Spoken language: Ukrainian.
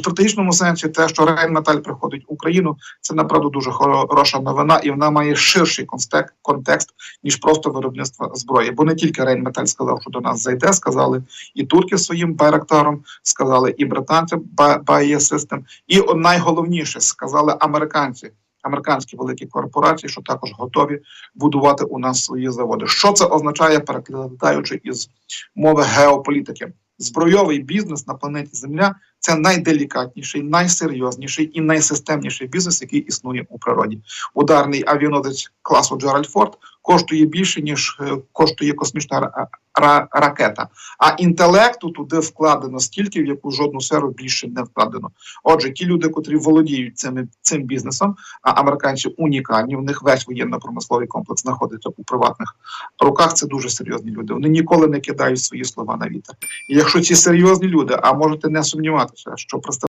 стратегічному сенсі, те, що Рейнметаль приходить в Україну, це направду дуже хороша новина, і вона має ширший контекст, ніж просто виробництво зброї. Бо не тільки Рейнметаль сказав, що до нас зайде, сказали і турки своїм байрактаром, сказали і британці System, і найголовніше сказали американці. Американські великі корпорації, що також готові будувати у нас свої заводи. Що це означає, перекладаючи із мови геополітики? Збройовий бізнес на планеті Земля це найделікатніший, найсерйозніший і найсистемніший бізнес, який існує у природі. Ударний авіаносець класу Джеральд Форд коштує більше ніж е, коштує космічна ра- ра- ракета. А інтелекту туди вкладено стільки, в яку жодну сферу більше не вкладено. Отже, ті люди, котрі володіють цим, цим бізнесом, а американці унікальні, в них весь воєнно-промисловий комплекс знаходиться у приватних руках. Це дуже серйозні люди. Вони ніколи не кидають свої слова на вітер. І якщо ці серйозні люди, а можете не сумніватися, що представники